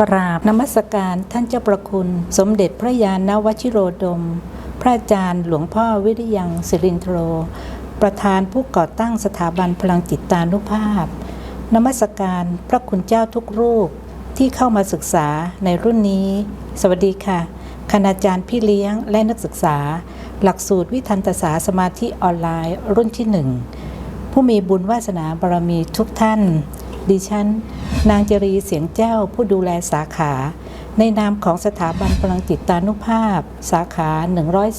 กราบนมัสการท่านเจ้าประคุณ สมเด็จพระยาณวชิโรดม พระอาจารย์หลวงพ่อวิริยังสิรินทโรประธานผู้ก่อตั้งสถาบันพลังจิตตานุภาพ นมัสการพระคุณเจ้าทุกรูปที่เข้ามาศึกษาในรุ่นนี้ สวัสดีค่ะ คณาจารย์พี่เลี้ยงและนักศึกษา หลักสูตรวิทันตศาสมาธิออนไลน์รุ่นที่หนึ่งผู้มีบุญวาสนาบารมีทุกท่าน ดิฉัน นางจรีเสียงแจ้วผู้ดูแลสาขา ในนามของสถาบันพลังจิตตานุภาพ สาขา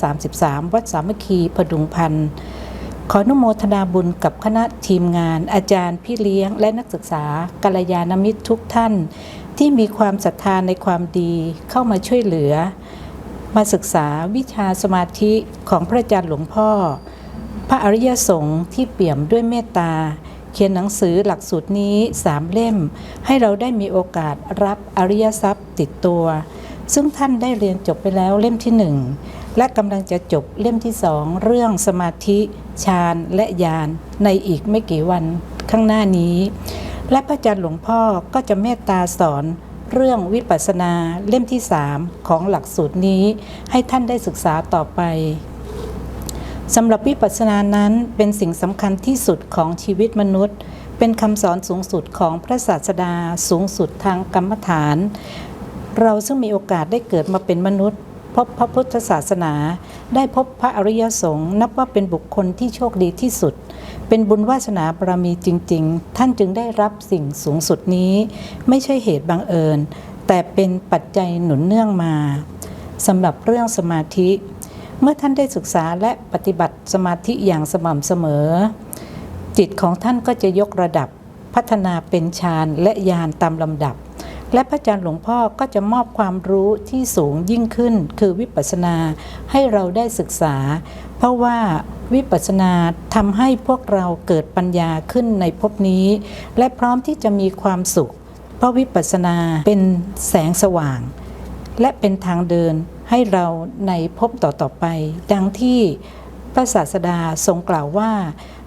133 วัดสามัคคีพดุงพันธ์ขออนุโมทนาบุญกับคณะทีมงาน อาจารย์พี่เลี้ยง และนักศึกษากัลยาณมิตรทุกท่าน ที่มีความศรัทธาในความดีเข้ามาช่วยเหลือ มาศึกษาวิชาสมาธิของพระอาจารย์หลวงพ่อ พระอริยสงฆ์ที่เปี่ยมด้วยเมตตา เขียนหนังสือหลักสูตรนี้สามเล่ม ให้เราได้มีโอกาสรับอริยทรัพย์ติดตัว ซึ่งท่านได้เรียนจบไปแล้วเล่มที่หนึ่งและกำลังจะจบเล่มที่สองเรื่องสมาธิฌานและญาณในอีกไม่กี่วันข้างหน้านี้ และพระอาจารย์หลวงพ่อก็จะเมตตาสอนเรื่องวิปัสสนาเล่มที่สามของหลักสูตรนี้ให้ท่านได้ศึกษาต่อไปสำหรับวิปัสสนานั้นเป็นสิ่งสำคัญที่สุดของชีวิตมนุษย์ เป็นคำสอนสูงสุดของพระศาสดาสูงสุดทางกรรมฐาน เราซึ่งมีโอกาสได้เกิดมาเป็นมนุษย์ พบพระพุทธศาสนา ได้พบพระอริยสงฆ์นับว่าเป็นบุคคลที่โชคดีที่สุด เป็นบุญวาสนาบารมีจริง ๆ ท่านจึงได้รับสิ่งสูงสุดนี้ ไม่ใช่เหตุบังเอิญ แต่เป็นปัจจัยหนุนเนื่องมาสำหรับเรื่องสมาธิ เมื่อท่านได้ศึกษาและปฏิบัติสมาธิอย่างสม่ำเสมอ จิตของท่านก็จะยกระดับพัฒนาเป็นฌานและญาณตามลำดับ และพระอาจารย์หลวงพ่อก็จะมอบความรู้ที่สูงยิ่งขึ้น คือวิปัสสนาให้เราได้ศึกษา เพราะว่าวิปัสสนาทำให้พวกเราเกิดปัญญาขึ้นในภพนี้ และพร้อมที่จะมีความสุข เพราะวิปัสสนาเป็นแสงสว่าง และเป็นทางเดินให้เราในภพต่อๆไป ดังที่พระศาสดาทรงกล่าวว่า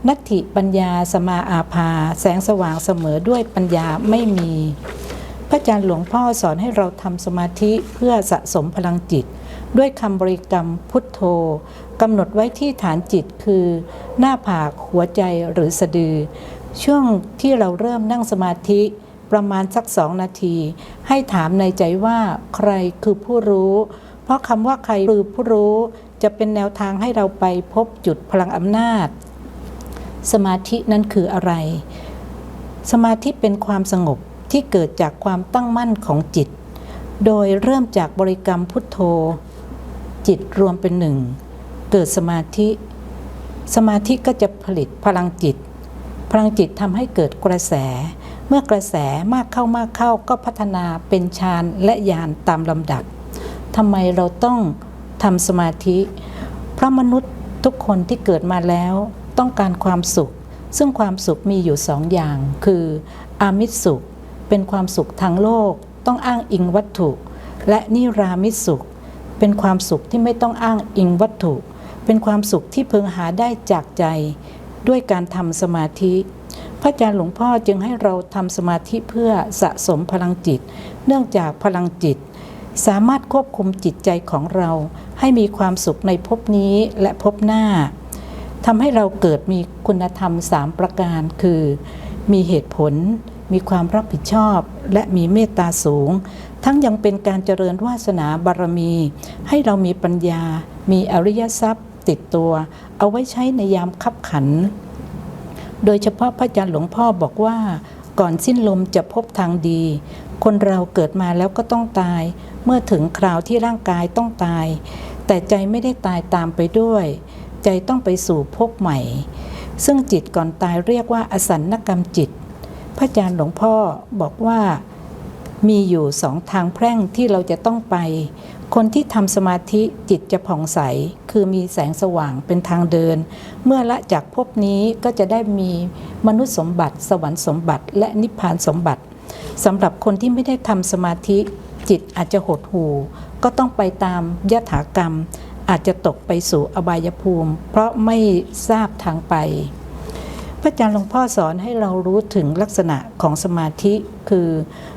นัตถิปัญญาสมาอาภา แสงสว่างเสมอด้วยปัญญาไม่มี พระอาจารย์หลวงพ่อสอนให้เราทำสมาธิเพื่อสะสมพลังจิต ด้วยคำบริกรรมพุทโธกำหนดไว้ที่ฐานจิตคือ หน้าผากหัวใจหรือสะดือ ช่วงที่เราเริ่มนั่งสมาธิประมาณสักสองนาที ให้ถามในใจว่าใครคือผู้รู้ เพราะคำว่าใครคือผู้รู้ จะเป็นแนวทางให้เราไปพบจุดพลังอำนาจ สมาธินั้นคืออะไร สมาธิเป็นความสงบ ที่เกิดจากความตั้งมั่นของจิต โดยเริ่มจากบริกรรมพุทโธ จิตรวมเป็นหนึ่ง เกิดสมาธิ สมาธิก็จะผลิตพลังจิต พลังจิตทำให้เกิดกระแส เมื่อกระแสมากเข้ามากเข้าก็พัฒนาเป็นฌานและญาณตามลำดับทำไมเราต้องทำสมาธิ เพราะมนุษย์ทุกคนที่เกิดมาแล้วต้องการความสุข ซึ่งความสุขมีอยู่สองอย่าง คืออามิสสุข เป็นความสุขทางโลก ต้องอ้างอิงวัตถุ และนิรามิสสุข เป็นความสุขที่ไม่ต้องอ้างอิงวัตถุ เป็นความสุขที่พึงหาได้จากใจ ด้วยการทำสมาธิ พระอาจารย์หลวงพ่อจึงให้เราทำสมาธิเพื่อสะสมพลังจิต เนื่องจากพลังจิต สามารถควบคุมจิตใจของเราให้มีความสุขในภพนี้และภพหน้าทำให้เราเกิดมีคุณธรรมสามประการคือ มีเหตุผล มีความรับผิดชอบ และมีเมตตาสูง ทั้งยังเป็นการเจริญวาสนาบารมี ให้เรามีปัญญา มีอริยทรัพย์ติดตัว เอาไว้ใช้ในยามขับขัน โดยเฉพาะพระอาจารย์หลวงพ่อบอกว่า ก่อนสิ้นลมจะพบทางดี คนเราเกิดมาแล้วก็ต้องตาย เมื่อถึงคราวที่ร่างกายต้องตาย แต่ใจไม่ได้ตายตามไปด้วย ใจต้องไปสู่ภพใหม่ ซึ่งจิตก่อนตายเรียกว่าอสันนกรรมจิต พระอาจารย์หลวงพ่อบอกว่ามีอยู่สองทางแพร่งที่เราจะต้องไป คนที่ทำสมาธิจิตจะผ่องใส คือมีแสงสว่างเป็นทางเดิน เมื่อละจากภพนี้ก็จะได้มีมนุษย์สมบัติ สวรรค์สมบัติ และนิพพานสมบัติสำหรับคนที่ไม่ได้ทำสมาธิจิตอาจจะหดหู่ ก็ต้องไปตามยถากรรม อาจจะตกไปสู่อบายภูมิ เพราะไม่ทราบทางไป พระอาจารย์หลวงพ่อสอนให้เรารู้ถึงลักษณะของสมาธิ คือ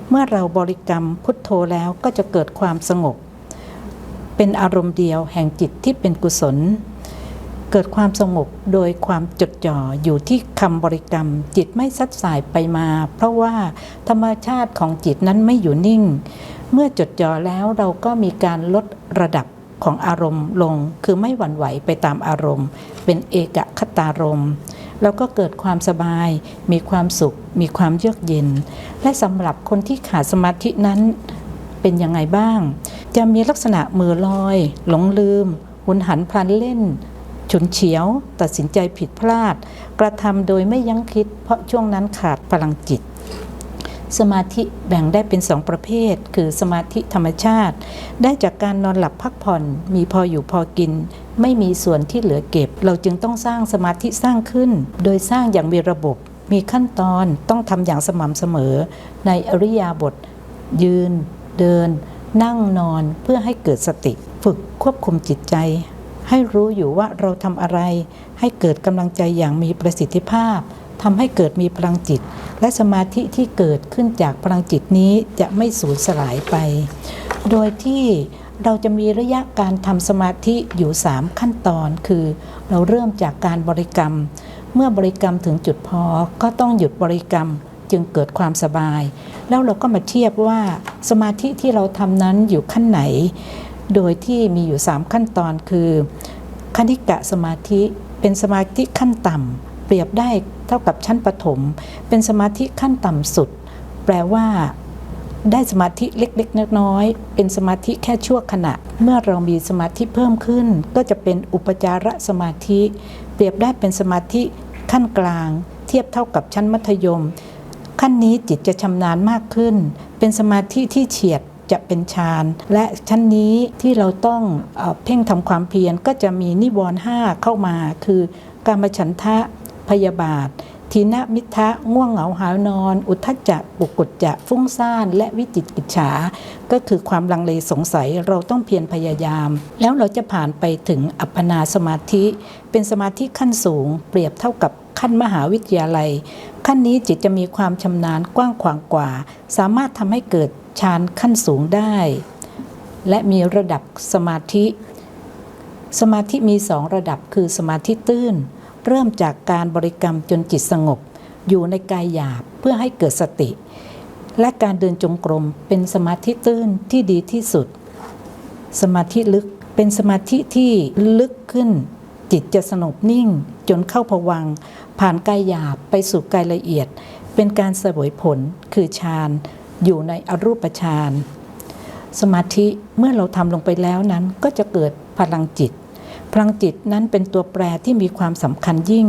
เมื่อเราบริกรรมพุทโธแล้วก็จะเกิดความสงบ เป็นอารมณ์เดียวแห่งจิตที่เป็นกุศล เกิดความสงบโดยความจดจ่ออยู่ที่คำบริกรรม จิตไม่ซัดสายไปมา เพราะว่าธรรมชาติของจิตนั้นไม่อยู่นิ่ง เมื่อจดจ่อแล้วเราก็มีการลดระดับของอารมณ์ลง คือไม่หวั่นไหวไปตามอารมณ์ เป็นเอกคตารมณ์ แล้วก็เกิดความสบาย มีความสุข มีความเยือกเย็น และสำหรับคนที่ขาดสมาธินั้นเป็นยังไงบ้าง จะมีลักษณะมือลอย หลงลืม หุนหันพลันเล่น ฉุนเฉียว ตัดสินใจผิดพลาด กระทำโดยไม่ยั้งคิด เพราะช่วงนั้นขาดพลังจิตสมาธิแบ่งได้เป็นสองประเภท คือสมาธิธรรมชาติ ได้จากการนอนหลับพักผ่อน มีพออยู่พอกิน ไม่มีส่วนที่เหลือเก็บ เราจึงต้องสร้างสมาธิสร้างขึ้น โดยสร้างอย่างมีระบบ มีขั้นตอนต้องทำอย่างสม่ำเสมอ ในอริยาบท ยืน เดิน นั่งนอนเพื่อให้เกิดสติ ฝึกควบคุมจิตใจ ให้รู้อยู่ว่าเราทำอะไร ให้เกิดกำลังใจอย่างมีประสิทธิภาพทำให้เกิดมีพลังจิต และสมาธิที่เกิดขึ้นจากพลังจิตนี้จะไม่สูญสลายไป โดยที่ เราจะมีระยะการทำสมาธิอยู่ 3 ขั้นตอน คือเราเริ่มจากการบริกรรม เมื่อบริกรรมถึงจุดพอ ก็ต้องหยุดบริกรรมจึงเกิดความสบาย แล้วเราก็มาเทียบว่าสมาธิที่เราทำนั้นอยู่ขั้นไหน โดยที่มีอยู่ 3 ขั้นตอนคือ คณิกะสมาธิเป็นสมาธิขั้นต่ำเปรียบได้เท่ากับชั้นปฐมเป็นสมาธิขั้นต่ำสุด แปลว่า ได้สมาธิเล็กๆน้อยๆเป็นสมาธิแค่ชั่วขณะ เมื่อเรามีสมาธิเพิ่มขึ้น ก็จะเป็นอุปจารสมาธิ เปรียบได้เป็นสมาธิขั้นกลาง เทียบเท่ากับชั้นมัธยม ขั้นนี้จิตจะชำนาญมากขึ้น เป็นสมาธิที่เฉียดจะเป็นฌานและชั้นนี้ที่เราต้องเอเพ่งทำความเพียรก็จะมีนิวรณ์ห้าเข้ามา คือการมฉันทะพยาบาท ทีนมิทะง่วงเหงาหานอน อุทธัจจะปุกุจจะฟุ้งซ่าน และวิจิตกิจฉา ก็คือความลังเลสงสัยเราต้องเพียรพยายาม แล้วเราจะผ่านไปถึงอัปปนาสมาธิ เป็นสมาธิขั้นสูง เปรียบเท่ากับขั้นมหาวิทยาลัย ขั้นนี้จิตจะมีความชำนาญกว้างขวางกว่า สามารถทำให้เกิดฌานขั้นสูงได้ และมีระดับสมาธิ สมาธิมีสองระดับคือสมาธิตื้น เริ่มจากการบริกรรมจนจิตสงบ อยู่ในกายหยาบเพื่อให้เกิดสติ และการเดินจงกรมเป็นสมาธิตื้นที่ดีที่สุด สมาธิลึกเป็นสมาธิที่ลึกขึ้น จิตจะสงบนิ่งจนเข้าผวัง ผ่านกายหยาบไปสู่กายละเอียด เป็นการสวยผลคือฌานอยู่ในอรูปฌานสมาธิเมื่อเราทำลงไปแล้วนั้นก็จะเกิดพลังจิต พลังจิตนั้นเป็นตัวแปรที่มีความสำคัญยิ่ง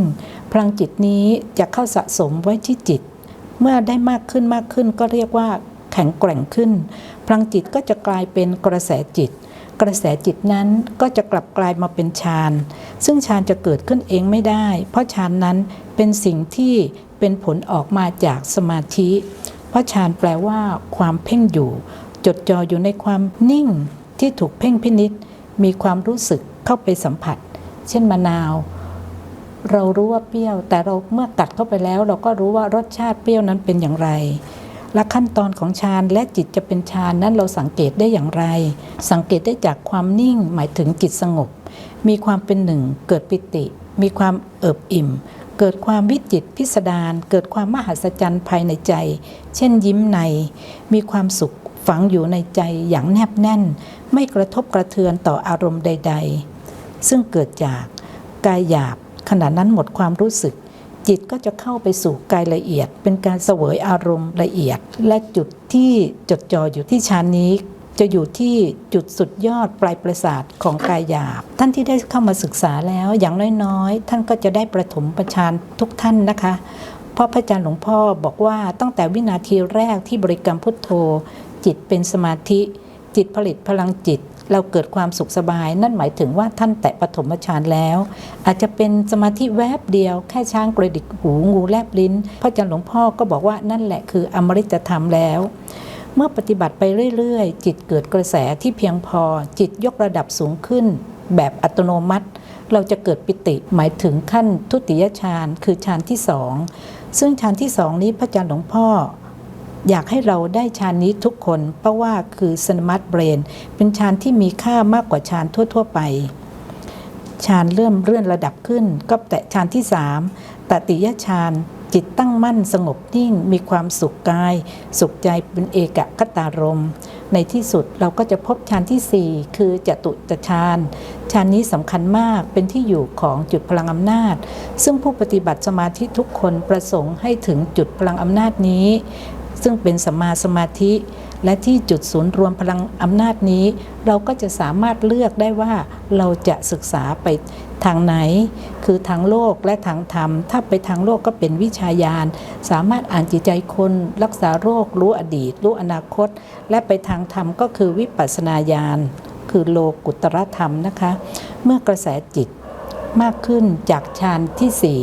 พลังจิตนี้จะเข้าสะสมไว้ที่จิต เมื่อได้มากขึ้นมากขึ้นก็เรียกว่าแข็งแกร่งขึ้น พลังจิตก็จะกลายเป็นกระแสจิต กระแสจิตนั้นก็จะกลับกลายมาเป็นฌาน ซึ่งฌานจะเกิดขึ้นเองไม่ได้ เพราะฌานนั้นเป็นสิ่งที่เป็นผลออกมาจากสมาธิ เพราะฌานแปลว่าความเพ่งอยู่ จดจ่ออยู่ในความนิ่งที่ถูกเพ่งพินิษมีความรู้สึก เข้าไปสัมผัส เช่นมะนาว เรารู้ว่าเปรี้ยว แต่เราเมื่อกัดเข้าไปแล้ว เราก็รู้ว่ารสชาติเปรี้ยวนั้นเป็นอย่างไร และขั้นตอนของฌานและจิตจะเป็นฌานนั้นเราสังเกตได้อย่างไร สังเกตได้จากความนิ่งหมายถึงจิตสงบ มีความเป็นหนึ่งเกิดปิติ มีความเอิบอิ่มเกิดความวิจิตพิสดารเกิดความมหัศจรรย์ภายในใจ เช่นยิ้มใน มีความสุขฝังอยู่ในใจอย่างแนบแน่น ไม่กระทบกระเทือนต่ออารมณ์ใด ๆ ซึ่งเกิดจากกายหยาบขณะนั้นหมดความรู้สึก จิตก็จะเข้าไปสู่กายละเอียด เป็นการเสวยอารมณ์ละเอียด และจุดที่จดจ่ออยู่ที่ฌานนี้ จะอยู่ที่จุดสุดยอดปลายประสาทของกายหยาบ ท่านที่ได้เข้ามาศึกษาแล้วอย่างน้อยๆ ท่านก็จะได้ประถมประชานทุกท่านนะคะเพราะพระอาจารย์หลวงพ่อบอกว่าตั้งแต่วินาทีแรกที่บริกรรมพุทโธ จิตเป็นสมาธิ จิตผลิตพลังจิต เราเกิดความสุขสบาย นั่นหมายถึงว่าท่านแตะปฐมฌานแล้ว อาจจะเป็นสมาธิแวบเดียว แค่ช้างกระดิกหูงูแลบลิ้นพระอาจารย์หลวงพ่อก็บอกว่านั่นแหละคืออมฤตธรรมแล้วเมื่อปฏิบัติไปเรื่อยๆ จิตเกิดกระแสที่เพียงพอ จิตยกระดับสูงขึ้น แบบอัตโนมัติ เราจะเกิดปิติหมายถึงขั้นทุติยฌานคือฌานที่สอง ซึ่งฌานที่สองนี้พระอาจารย์หลวงพ่อ อยากให้เราได้ฌานนี้ทุกคน เพราะว่าคือสมาร์ทเบรนเป็นฌานที่มีค่ามากกว่าฌานทั่ว ๆ ไปฌานเริ่มเลื่อนระดับขึ้น ก็แตะฌานที่สามตติยฌานจิตตั้งมั่นสงบนิ่งมีความสุขกาย สุขใจเป็นเอกคตารม ในที่สุดเราก็จะพบฌานที่ 4 คือจตุตฌานฌานนี้สำคัญมากเป็นที่อยู่ของจุดพลังอำนาจ ซึ่งผู้ปฏิบัติสมาธิทุกคนประสงค์ให้ถึงจุดพลังอำนาจนี้ ซึ่งเป็นสมาสมาธิ และที่จุดศูนย์รวมพลังอำนาจนี้ เราก็จะสามารถเลือกได้ว่าเราจะศึกษาไปทางไหน คือทางโลกและทางธรรม ถ้าไปทางโลกก็เป็นวิชายานสามารถอ่านจิตใจคน รักษาโรค รู้อดีต รู้อนาคต และไปทางธรรมก็คือวิปัสสนาญาณ คือโลกุตรธรรมนะคะ เมื่อกระแสจิตมากขึ้นจากฌานที่สี่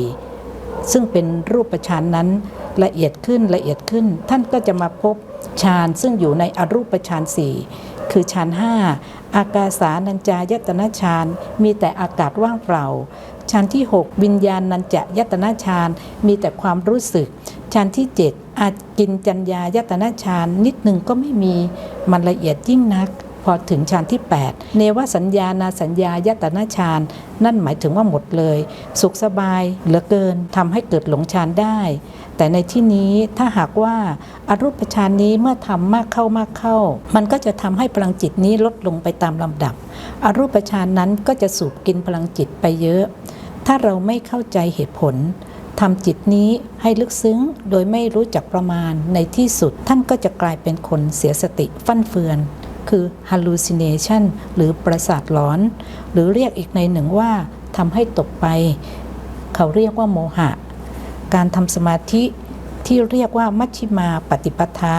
ซึ่งเป็นรูปฌานนั้น ละเอียดขึ้นละเอียดขึ้น ท่านก็จะมาพบฌานซึ่งอยู่ในอรูปฌานสี่คือฌานห้าอากาสานัญจายตนะฌานมีแต่อากาศว่างเปล่าฌานที่ 6 วิญญาณนัญจายตนะฌานมีแต่ความรู้สึกฌานที่ 7 อาจกินจัญญายตนะฌานนิดหนึ่งก็ไม่มีมันละเอียดยิ่งนัก พอถึงฌานที่ 8 เนวสัญญานาสัญญายตนะฌานนั่นหมายถึงว่าหมดเลย สุขสบายเหลือเกินทำให้เกิดหลงฌานได้ แต่ในที่นี้ถ้าหากว่าอารูปฌานนี้เมื่อทำมากเข้ามากเข้า มันก็จะทำให้พลังจิตนี้ลดลงไปตามลำดับอรูปฌานนั้นก็จะสูบกินพลังจิตไปเยอะ ถ้าเราไม่เข้าใจเหตุผลทำจิตนี้ให้ลึกซึ้งโดยไม่รู้จักประมาณในที่สุดท่านก็จะกลายเป็นคนเสียสติฟั่นเฟือน คือ hallucination หรือประสาทหลอน หรือเรียกอีกในหนึ่งว่าทำให้ตกไป เขาเรียกว่าโมหะ การทำสมาธิที่เรียกว่ามัชชิมาปฏิปทา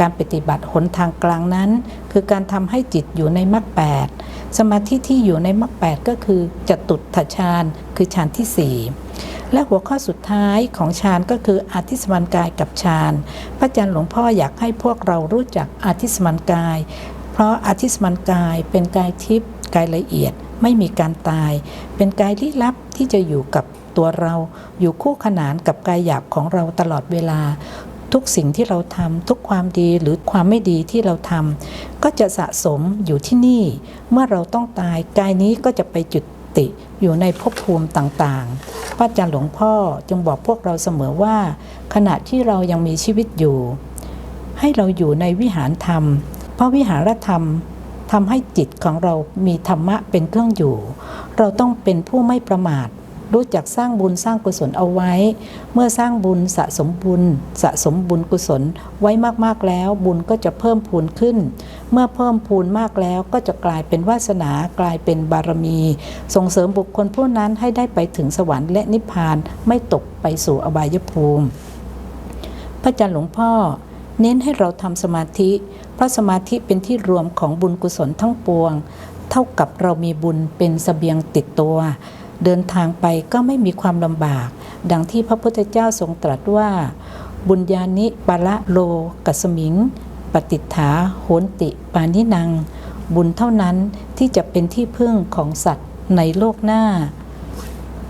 การปฏิบัติหนทางกลางนั้น คือการทำให้จิตอยู่ในมรรคแปดสมาธิที่อยู่ในมรรคแปดก็คือจตุตถฌานคือฌานที่สี่และหัวข้อสุดท้ายของฌานก็คืออาทิสมันกายกับฌาน พระอาจารย์หลวงพ่ออยากให้พวกเรารู้จักอาทิสมันกาย เพราะอาทิสมันกายเป็นกายทิพย์กายละเอียดไม่มีการตาย เป็นกายลี้ลับที่จะอยู่กับตัวเราอยู่คู่ขนานกับกายหยาบของเราตลอดเวลา ทุกสิ่งที่เราทำทุกความดีหรือความไม่ดีที่เราทำก็จะสะสมอยู่ที่นี่ เมื่อเราต้องตายกายนี้ก็จะไปจุดติอยู่ในภพภูมิต่างๆ พระอาจารย์หลวงพ่อจึงบอกพวกเราเสมอว่า ขณะที่เรายังมีชีวิตอยู่ ให้เราอยู่ในวิหารธรรม ราะวิหารธรรมทำให้จิตของเรามีธรรมะเป็นเครื่องอยู่ เราต้องเป็นผู้ไม่ประมาท รู้จักสร้างบุญสร้างกุศลเอาไว้ เมื่อสร้างบุญสะสมบุญ สะสมบุญกุศลไว้มากๆแล้ว บุญก็จะเพิ่มพูนขึ้น เมื่อเพิ่มพูนมากแล้วก็จะกลายเป็นวาสนากลายเป็นบารมี ส่งเสริมบุคคลผู้นั้นให้ได้ไปถึงสวรรค์และนิพพานไม่ตกไปสู่อบายภูมิ พระอาจารย์หลวงพ่อ เน้นให้เราทำสมาธิ ราะสมาธิเป็นที่รวมของบุญกุศลทั้งปวง เท่ากับเรามีบุญเป็นสเสบียงติดตัว เดินทางไปก็ไม่มีความลำบาก ดังที่พระพุทธเจ้าทรงตรัสว่า บุญญานิปะละโลกัสมิง ปฏิฐาโหนติปานินัง บุญเท่านั้นที่จะเป็นที่พึ่งของสัตว์ในโลกหน้า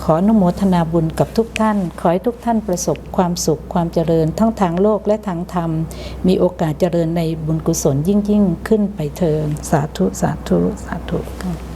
ขออนุโมทนาบุญกับทุกท่าน ขอให้ทุกท่านประสบความสุขความเจริญทั้งทางโลกและทางธรรม มีโอกาสเจริญในบุญกุศลยิ่งยิ่งขึ้นไปเทินสาธุ สาธุ สาธุ